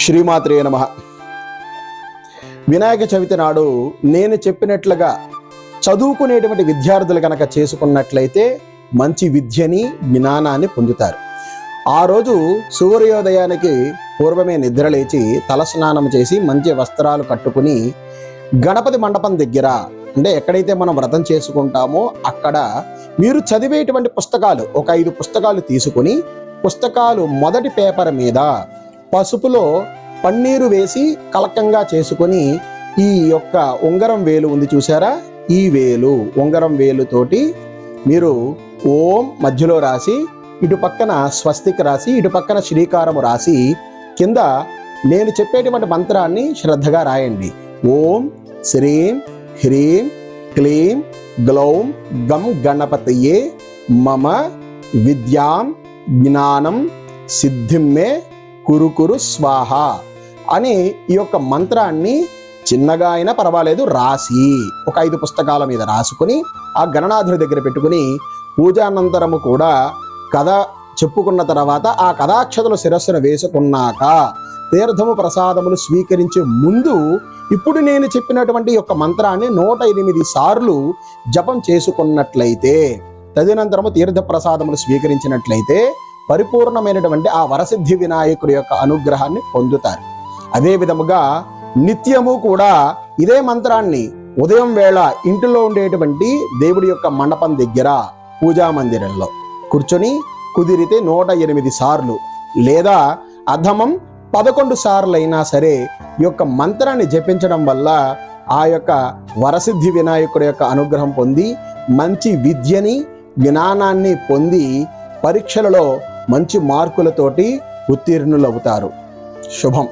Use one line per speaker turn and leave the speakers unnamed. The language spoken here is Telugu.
శ్రీమాత్రే నమ. వినాయక చవితి నాడు నేను చెప్పినట్లుగా చదువుకునేటువంటి విద్యార్థులు కనుక చేసుకున్నట్లయితే మంచి విద్యని జ్ఞానాన్ని పొందుతారు. ఆ రోజు సూర్యోదయానికి పూర్వమే నిద్రలేచి తలస్నానం చేసి మంచి వస్త్రాలు కట్టుకుని గణపతి మండపం దగ్గర అంటే ఎక్కడైతే మనం వ్రతం చేసుకుంటామో అక్కడ మీరు చదివేటువంటి పుస్తకాలు ఒక ఐదు పుస్తకాలు తీసుకుని పుస్తకాలు మొదటి పేపర్ మీద పసుపులో పన్నీరు వేసి కలకంగా చేసుకొని ఈ యొక్క ఉంగరం వేలు ఉంది చూసారా ఈ వేలు ఉంగరం వేలుతోటి మీరు ఓం మధ్యలో రాసి ఇటు పక్కన స్వస్తిక్ రాసి ఇటు పక్కన శ్రీకారము రాసి కింద నేను చెప్పేటువంటి మంత్రాన్ని శ్రద్ధగా రాయండి. ఓం శ్రీం హ్రీం క్లీం గ్లౌం గం గణపతయే మమ విద్యాం జ్ఞానం సిద్ధిమ్మే కురుకురు స్వాహ అని ఈ యొక్క మంత్రాన్ని చిన్నగా అయినా పర్వాలేదు రాసి ఒక ఐదు పుస్తకాల మీద రాసుకుని ఆ గణనాథుడి దగ్గర పెట్టుకుని పూజానంతరము కూడా కథ చెప్పుకున్న తర్వాత ఆ కథాక్షతలు శిరస్సును వేసుకున్నాక తీర్థము ప్రసాదములు స్వీకరించే ముందు ఇప్పుడు నేను చెప్పినటువంటి యొక్క మంత్రాన్ని నూట ఎనిమిది సార్లు జపం చేసుకున్నట్లయితే తదనంతరము తీర్థ ప్రసాదములు స్వీకరించినట్లయితే పరిపూర్ణమైనటువంటి ఆ వరసిద్ధి వినాయకుడి యొక్క అనుగ్రహాన్ని పొందుతారు. అదే విధముగా నిత్యము కూడా ఇదే మంత్రాన్ని ఉదయం వేళ ఇంటిలో ఉండేటువంటి దేవుడి యొక్క మండపం దగ్గర పూజా మందిరంలో కూర్చొని కుదిరితే నూట ఎనిమిది సార్లు లేదా అధమం పదకొండు సార్లు అయినా సరే ఈ యొక్క మంత్రాన్ని జపించడం వల్ల ఆ యొక్క వరసిద్ధి వినాయకుడి యొక్క అనుగ్రహం పొంది మంచి విద్యని జ్ఞానాన్ని పొంది పరీక్షలలో మంచి మార్కులతోటి ఉత్తీర్ణులవుతారు. శుభం.